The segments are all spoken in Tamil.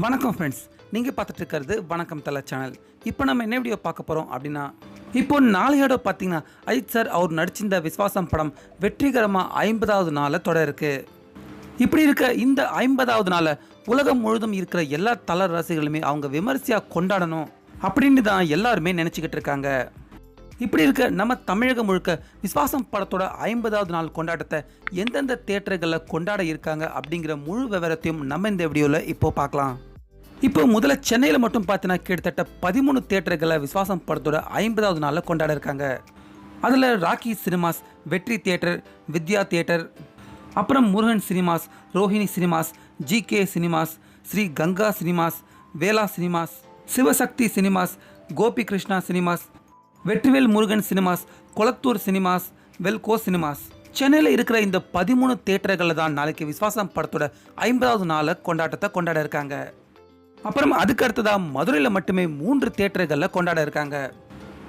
வணக்கம் ஃப்ரெண்ட்ஸ் நீங்கள் பார்த்துட்டு இருக்கிறது வணக்கம் தலை சேனல் இப்போ நம்ம என்ன வீடியோ பார்க்க போகிறோம் அப்படின்னா இப்போ நாளையோட பார்த்தீங்கன்னா அஜித் சார் அவர் நடிச்சிருந்த விஸ்வாசம் படம் வெற்றிகரமாக ஐம்பதாவது நாளில் தொடர் இருக்கு. இப்படி இருக்க இந்த ஐம்பதாவது நாளை உலகம் முழுதும் இருக்கிற எல்லா தல ரசிகர்களுமே அவங்க விமர்சையாக கொண்டாடணும் அப்படின்னு தான் எல்லாருமே நினச்சிக்கிட்டு இருக்காங்க. இப்படி இருக்க நம்ம தமிழகம் முழுக்க விஸ்வாசம் படத்தோட ஐம்பதாவது நாள் கொண்டாட்டத்தை எந்தெந்த தேட்டர்களில் கொண்டாட இருக்காங்க அப்படிங்கிற முழு விவரத்தையும் நம்ம இந்த வீடியோவில் இப்போ பார்க்கலாம். இப்போ முதல்ல சென்னையில் மட்டும் பார்த்தீங்கன்னா கிட்டத்தட்ட பதிமூணு தேட்டர்களை விஸ்வாசம் படத்தோட ஐம்பதாவது நாளில் கொண்டாட இருக்காங்க. அதில் Rakki cinemas Vetri theatre Vidya theatre அப்புறம் Murugan cinemas Rohini cinemas GK cinemas Sri Ganga cinemas Vela cinemas Sivasakthi cinemas Gopi Krishna cinemas Vetrivel Murugan cinemas Kolathur cinemas Welco cinemas. சென்னையில் இருக்கிற இந்த பதிமூணு தேட்டர்களில் தான் நாளைக்கு விஸ்வாசம் படத்தோட ஐம்பதாவது நாளை கொண்டாட்டத்தை கொண்டாட இருக்காங்க. அப்புறம் அதுக்கு அடுத்ததாக மதுரையில் மட்டுமே மூன்று தேட்டர்களில் கொண்டாட இருக்காங்க.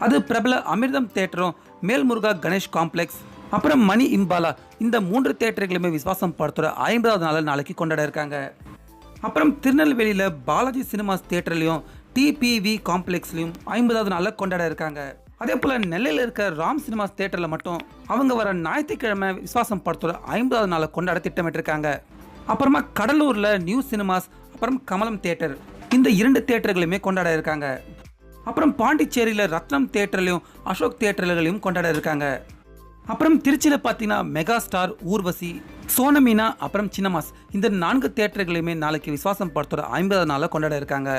அது பிரபல அமிர்தம் தேட்டரும் மேல்முருகா கணேஷ் காம்ப்ளெக்ஸ் அப்புறம் மணி இம்பாலா இந்த மூன்று தேட்டர்களுமே விஸ்வாசம் படத்தோட ஐம்பதாவது நாளை நாளைக்கு கொண்டாட இருக்காங்க. அப்புறம் திருநெல்வேலியில் பாலாஜி சினிமாஸ் தேட்டர்லையும் டிபிவி காம்ப்ளெக்ஸ்லையும் ஐம்பதாவது நாளில் கொண்டாட இருக்காங்க. அதே போல் நெல்லையில் இருக்க ராம் சினிமாஸ் தேட்டரில் மட்டும் அவங்க வர ஞாயிற்றுக்கிழமை விஸ்வாசம் படத்தோட ஐம்பதாவது நாளை கொண்டாட திட்டமிட்டிருக்காங்க. அப்புறமா கடலூரில் நியூ சினிமாஸ் அப்புறம் கமலம் தேட்டர் இந்த இரண்டு தேட்டர்களுமே கொண்டாட இருக்காங்க. அப்புறம் பாண்டிச்சேரியில் ரத்னம் தேட்டர்லையும் அசோக் தேட்டர்களையும் கொண்டாட இருக்காங்க. அப்புறம் திருச்சியில் பார்த்தீங்கன்னா மெகா ஸ்டார் ஊர்வசி சோனமீனா அப்புறம் சின்னமாஸ் இந்த நான்கு தேட்டர்களையுமே நாளைக்கு விஸ்வாசம் படத்தோட ஐம்பதாவது நாளில் கொண்டாட இருக்காங்க.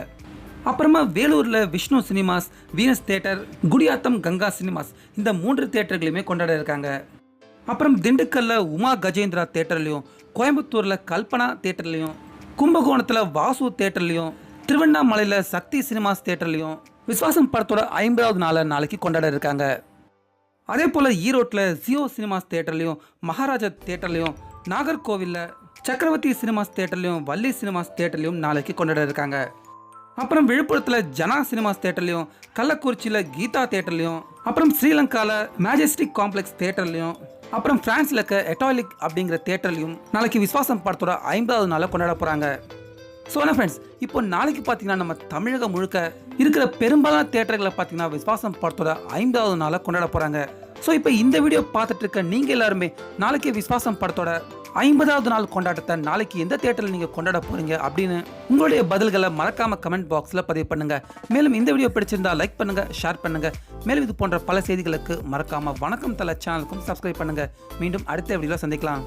அப்புறமா வேலூரில் Vishnu cinemas Venus theatre Gudiyatham Ganga cinemas இந்த மூன்று தேட்டர்களையுமே கொண்டாட இருக்காங்க. அப்புறம் திண்டுக்கல்ல உமா கஜேந்திரா தேட்டர்லையும் கோயம்புத்தூரில் கல்பனா தேட்டர்லையும் கும்பகோணத்தில் வாசு தேட்டர்லையும் திருவண்ணாமலையில் சக்தி சினிமாஸ் தேட்டர்லையும் விஸ்வாசம் படத்தோட ஐம்பதாவது நாளை நாளைக்கு கொண்டாட இருக்காங்க. அதே போல் ஈரோட்டில் ஜியோ சினிமாஸ் தேட்டர்லையும் மகாராஜா தேட்டர்லையும் நாகர்கோவிலில் சக்கரவர்த்தி சினிமாஸ் தேட்டர்லையும் வள்ளி சினிமாஸ் தேட்டர்லையும் நாளைக்கு கொண்டாட இருக்காங்க. அப்புறம் விழுப்புரத்தில் ஜனா சினிமாஸ் தேட்டர்லையும் கள்ளக்குறிச்சியில் கீதா தேட்டர்லையும் அப்புறம் ஸ்ரீலங்காவில் மேஜஸ்டிக் காம்ப்ளெக்ஸ் தேட்டர்லையும் அப்புறம் ஃப்ரான்ஸில் இருக்க எட்டாலிக் அப்படிங்கிற தேட்டர்லையும் நாளைக்கு விஸ்வாசம் படத்தோட ஐம்பதாவது நாளை கொண்டாட போகிறாங்க ஸோ என்ன ஃப்ரெண்ட்ஸ் இப்போ நாளைக்கு பார்த்தீங்கன்னா நம்ம தமிழகம் முழுக்க இருக்கிற பெரும்பாலான தேட்டர்களை பார்த்தீங்கன்னா விஸ்வாசம் படத்தோட ஐந்தாவது நாளை கொண்டாட போகிறாங்க ஸோ இப்போ இந்த வீடியோ பார்த்துட்டு இருக்க நீங்கள் எல்லாருமே நாளைக்கு விஸ்வாசம் படத்தோட ஐம்பதாவது நாள் கொண்டாட்டத்தை நாளைக்கு எந்த தேட்டரில் நீங்கள் கொண்டாட போகிறீங்க அப்படின்னு உங்களுடைய பதில்களை மறக்காம கமெண்ட் பாக்ஸில் பதிவு பண்ணுங்க. மேலும் இந்த வீடியோ பிடிச்சிருந்தா லைக் பண்ணுங்க ஷேர் பண்ணுங்க. மேலும் இது போன்ற பல செய்திகளுக்கு மறக்காம வணக்கம் தலை சேனலுக்கும் சப்ஸ்கிரைப் பண்ணுங்க. மீண்டும் அடுத்த வீடியோவில் சந்திக்கலாம்.